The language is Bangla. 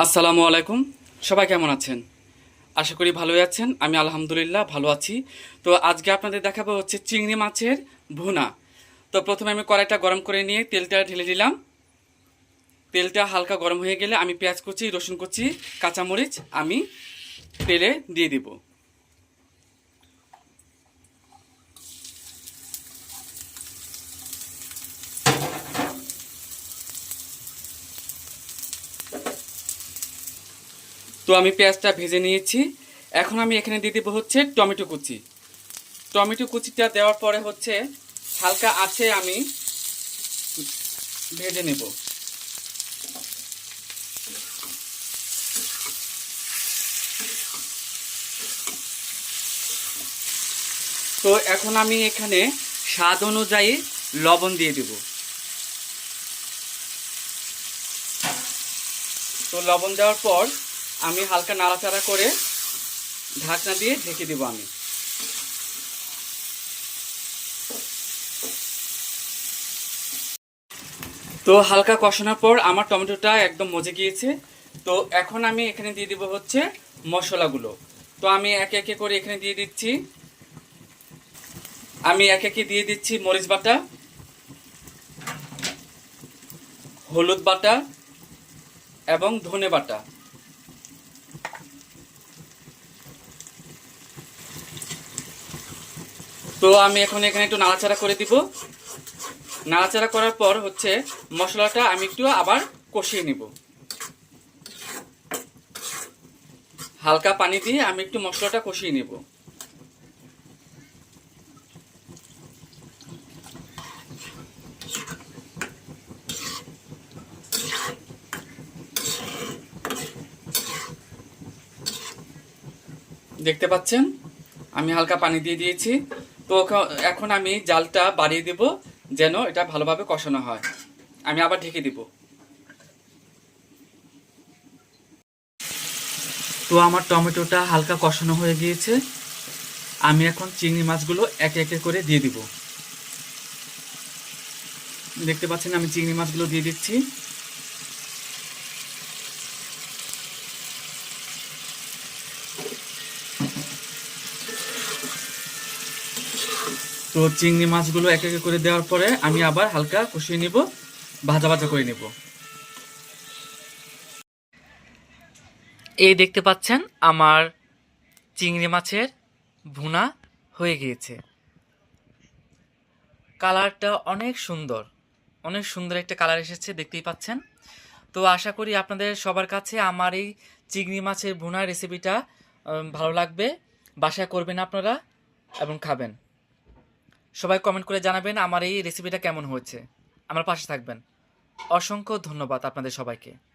আসসালামু আলাইকুম। সবাই কেমন আছেন? আশা করি ভালোই আছেন। আমি আলহামদুলিল্লাহ ভালো আছি। তো আজকে আপনাদের দেখাবো হচ্ছে চিংড়ি মাছের ভুনা। তো প্রথমে আমি কড়াইটা গরম করে নিয়ে তেলটা ঢেলে দিলাম। তেলটা হালকা গরম হয়ে গেলে আমি পেঁয়াজ কুচি, রসুন কুচি, কাঁচামরিচ আমি তেলে দিয়ে দিব। তো আমি পেঁয়াজটা ভেজে নিয়েছি। এখন আমি এখানে দিয়ে দেবো হচ্ছে টমেটো কুচি। টমেটো কুচিটা দেওয়ার পরে হচ্ছে হালকা আছে আমি ভেজে নেব। তো এখন আমি এখানে স্বাদ অনুযায়ী লবণ দিয়ে দেব। তো লবণ দেওয়ার পর আমি হালকা নাড়াচাড়া করে ঢাকনা দিয়ে ঢেকে দেব আমি। তো হালকা কষানোর পর আমার টমেটোটা একদম মজে গিয়েছে। তো এখন আমি এখানে দিয়ে দিব হচ্ছে মশলাগুলো। তো আমি একে একে করে এখানে দিয়ে দিচ্ছি। আমি একে একে দিয়ে দিচ্ছি মরিচ বাটা, হলুদ বাটা এবং ধনে বাটা। তো আমি এখন এখানে একটু নাড়াচাড়া করে দিব। নাড়াচাড়া করার পর হচ্ছে মশলাটা আমি একটু আবার কষিয়ে নিব। হালকা পানি দিয়ে আমি একটু মশলাটা কষিয়ে নেব। দেখতে পাচ্ছেন? আমি হালকা পানি দিয়ে দিয়েছি। তো এখন আমি জালটা বাড়িয়ে দেব যেন এটা ভালোভাবে কষানো হয়। আমি আবার ঢেকে দিব। তো আমার টমেটোটা হালকা কষানো হয়ে গিয়েছে। আমি এখন চিংড়ি মাছগুলো একে একে করে দিয়ে দিব। দেখতে পাচ্ছেন আমি চিংড়ি মাছগুলো দিয়ে দিচ্ছি। তো চিংড়ি মাছগুলো এক এক করে দেওয়ার পরে আমি আবার হালকা কষিয়ে নিব, ভাজা ভাজা করে নেব। এই দেখতে পাচ্ছেন আমার চিংড়ি মাছের ভুনা হয়ে গিয়েছে। কালারটা অনেক সুন্দর অনেক সুন্দর একটা কালার এসেছে, দেখতেই পাচ্ছেন। তো আশা করি আপনাদের সবার কাছে আমার এই চিংড়ি মাছের ভুনা রেসিপিটা ভালো লাগবে। বাসায় করবেন আপনারা এবং খাবেন। সবাই কমেন্ট করে জানাবেন আমার এই রেসিপিটা কেমন হয়েছে। আমার পাশে থাকবেন। অসংখ্য ধন্যবাদ আপনাদের সবাইকে।